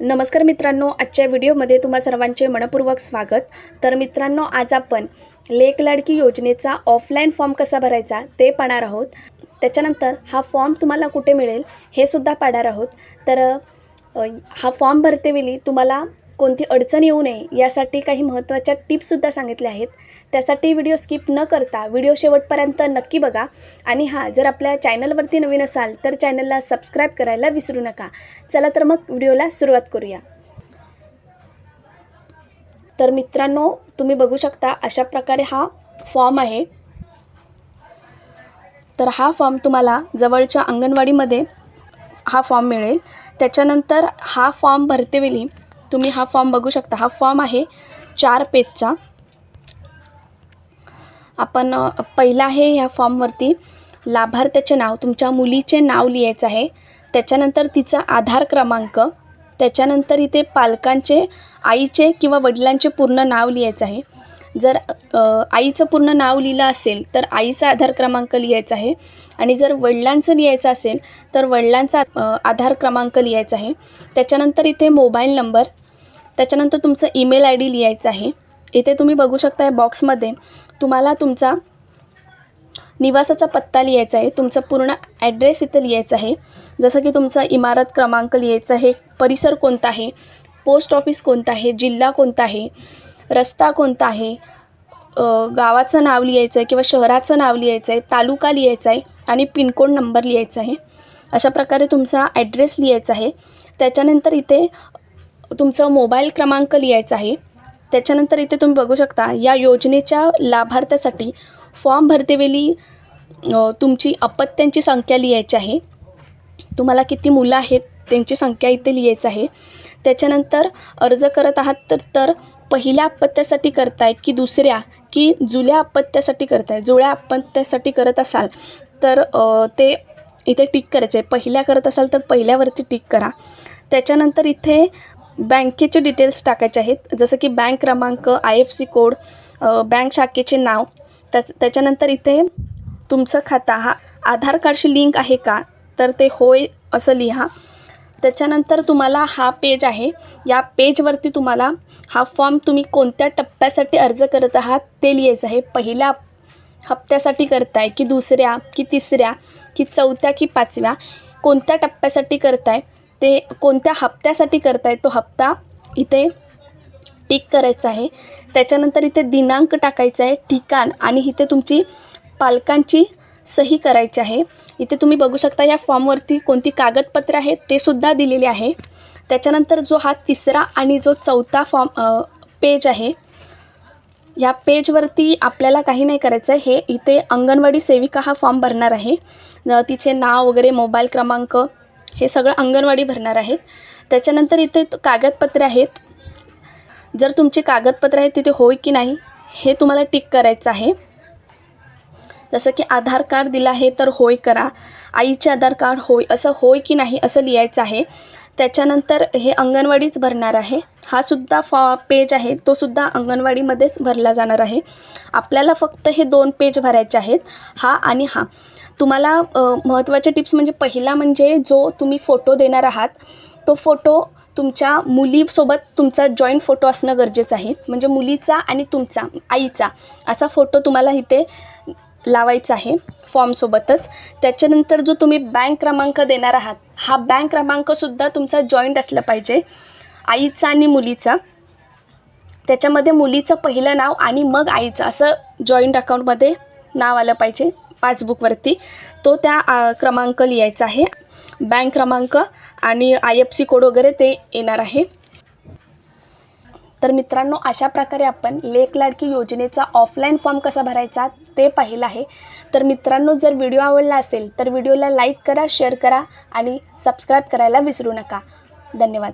नमस्कार मित्रांनो आजच्या व्हिडिओमध्ये तुम्हा सर्वांचे मनपूर्वक स्वागत. तर मित्रांनो आज आपण लेक लाडकी योजनेचा ऑफलाईन फॉर्म कसा भरायचा ते पाहणार आहोत. त्याच्यानंतर हा फॉर्म तुम्हाला कुठे मिळेल हे सुद्धा पाहणार आहोत. तर हा फॉर्म भरतेवेळी तुम्हाला कोणती अडचण येऊ नये यासाठी काही महत्त्वाच्या टिप्ससुद्धा सांगितल्या आहेत. त्यासाठी व्हिडिओ स्किप न करता व्हिडिओ शेवटपर्यंत नक्की बघा. आणि हा जर आपल्या चॅनलवरती नवीन असाल तर चॅनलला सबस्क्राईब करायला विसरू नका. चला तर मग व्हिडिओला सुरुवात करूया. तर मित्रांनो तुम्ही बघू शकता अशा प्रकारे हा फॉर्म आहे. तर हा फॉर्म तुम्हाला जवळच्या अंगणवाडीमध्ये हा फॉर्म मिळेल. त्याच्यानंतर हा फॉर्म भरतेवेळी तुम्ही हा फॉर्म बघू शकता. हा फॉर्म आहे चार पेजचा आपण पहिला आहे ह्या फॉर्मवरती लाभार्थ्याचे नाव तुमच्या मुलीचे नाव लिहायचं आहे. त्याच्यानंतर तिचा आधार क्रमांक त्याच्यानंतर इथे पालकांचे आईचे किंवा वडिलांचे पूर्ण नाव लिहायचं आहे. जर आईचं पूर्ण नाव लिहिलं असेल तर आईचा आधार क्रमांक लिहायचा आहे. आणि जर वडिलांचं लिहायचं असेल तर वडिलांचा आधार क्रमांक लिहायचा आहे. त्याच्यानंतर इथे मोबाईल नंबर त्याच्यानंतर तुमचं ईमेल आय डी लिहायचं आहे. इथे तुम्ही बघू शकता या बॉक्समध्ये तुम्हाला तुमचा निवासाचा पत्ता लिहायचा आहे. तुमचा पूर्ण ॲड्रेस इथं लिहायचा आहे. जसं की तुमचा इमारत क्रमांक लिहायचा आहे. परिसर कोणता आहे? पोस्ट ऑफिस कोणता आहे? जिल्हा कोणता आहे? रस्ता कोणता आहे? गावाचं नाव लिहायचं आहे किंवा शहराचं नाव लिहायचं आहे तालुका लिहायचा आहे आणि पिनकोड नंबर लिहायचा आहे अशा प्रकारे तुमचा ॲड्रेस लिहायचा आहे. त्याच्यानंतर इथे तुमचा मोबाईल क्रमांक लिहायचा आहे. त्याच्यानंतर इथे तुम्ही बघू शकता या योजनेच्या लाभार्थ्यासाठी फॉर्म भरतेवेळी तुमची अपत्यांची संख्या लिहायची आहे. तुम्हाला किती मुलं आहेत त्यांची संख्या इथे लिहायचं आहे. त्याच्यानंतर अर्ज करत आहात तर तर पहिल्या अपत्यासाठी करताय की दुसऱ्या की जुल्या अपत्यासाठी करताय जुळ्या अपत्यासाठी करत असाल तर ते इथे टिक करायचं आहे. पहिल्या करत असाल तर पहिल्यावरती टिक करा. त्याच्यानंतर इथे बँकेचे डिटेल्स टाकायचे आहेत. जसं की बँक क्रमांक I F C code bank शाखेचे नाव. त्याच त्याच्यानंतर इथे तुमचं खाता. हा आधार कार्डशी लिंक आहे का? तर ते होय असं लिहा. त्याच्यानंतर तुम्हाला हा पेज आहे. या पेजवरती तुम्हाला हा फॉर्म तुम्ही कोणत्या टप्प्यासाठी अर्ज करत आहात ते लिहायचं आहे. पहिल्या हप्त्यासाठी करताय की दुसऱ्या की तिसऱ्या की चौथ्या की पाचव्या? कोणत्या टप्प्यासाठी करताय? ते कोणत्या हप्त्यासाठी करताय? तो हप्ता इथे टिक करायचा आहे. त्याच्यानंतर इथे दिनांक टाकायचा आहे. ठिकाण आणि इथे तुमची पालकांची सही करायची आहे. इथे तुम्ही बघू शकता या फॉर्मवरती कोणती कागदपत्रं आहेत ते सुद्धा दिलेले आहे. त्याच्यानंतर जो हा तिसरा आणि जो चौथा फॉर्म पेज आहे या पेजवरती आपल्याला काही नाही करायचं आहे हे इथे अंगणवाडी सेविका हा फॉर्म भरणार आहे. तिचे नाव वगैरे मोबाईल क्रमांक हे सगळं अंगणवाडी भरणार आहेत. त्याच्यानंतर इथे कागदपत्रे आहेत. जर तुमची कागदपत्र आहेत तिथे होय की नाही हे तुम्हाला टिक करायचं आहे. जसं की आधार कार्ड दिलं आहे तर होय करा. आईचे आधार कार्ड होय असं होय की नाही असं लिहायचं आहे. त्याच्यानंतर हे अंगणवाडीच भरणार आहे. हा सुद्धा फॉ पेज आहे तो सुद्धा अंगणवाडीमध्येच भरला जाणार आहे. आपल्याला फक्त हे दोन पेज भरायचे आहेत हा आणि हा. तुम्हाला महत्त्वाचे टिप्स म्हणजे पहिला म्हणजे जो तुम्ही फोटो देणार आहात तो फोटो तुमच्या मुलीसोबत तुमचा जॉईंट फोटो असणं गरजेचं आहे. म्हणजे मुलीचा आणि तुमचा आईचा असा फोटो तुम्हाला इथे लावायचा आहे फॉर्मसोबतच त्याच्यानंतर जो तुम्ही बँक क्रमांक देणार आहात हा बँक क्रमांकसुद्धा तुमचा जॉईंट असला पाहिजे. आईचा आणि मुलीचा. त्याच्यामध्ये मुलीचं पहिलं नाव आणि मग आईचं असं जॉईंट अकाउंटमध्ये नाव आलं पाहिजे पासबुकवरती तो त्या क्रमांक लिहायचा आहे. बँक क्रमांक आणि आय एफ सी कोड वगैरे ते येणार आहे. तर मित्रांनो अशा प्रकारे आपण लेक लाडकी योजनेचा ऑफलाईन फॉर्म कसा भरायचा ते पाहिलं आहे. तर मित्रांनो जर व्हिडिओ आवडला असेल तर व्हिडिओला लाईक करा शेअर करा आणि सबस्क्राईब करायला विसरू नका. धन्यवाद.